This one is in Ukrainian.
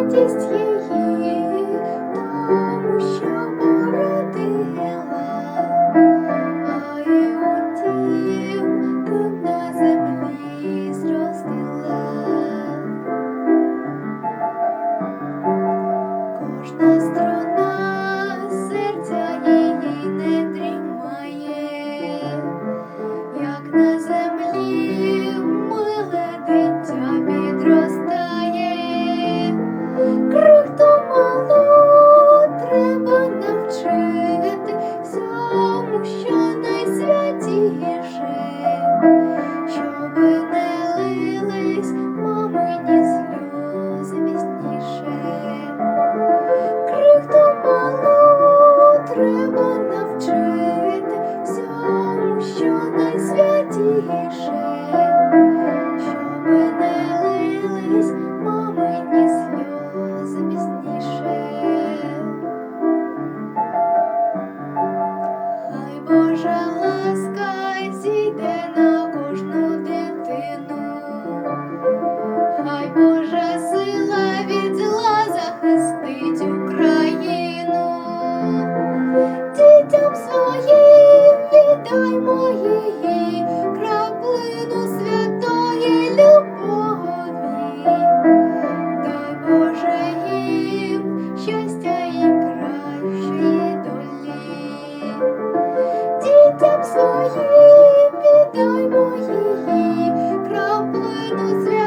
радість її, тому що породила, а і утім тут на землі зростила. Кожна сторона. Свої віддай мої краплину зря.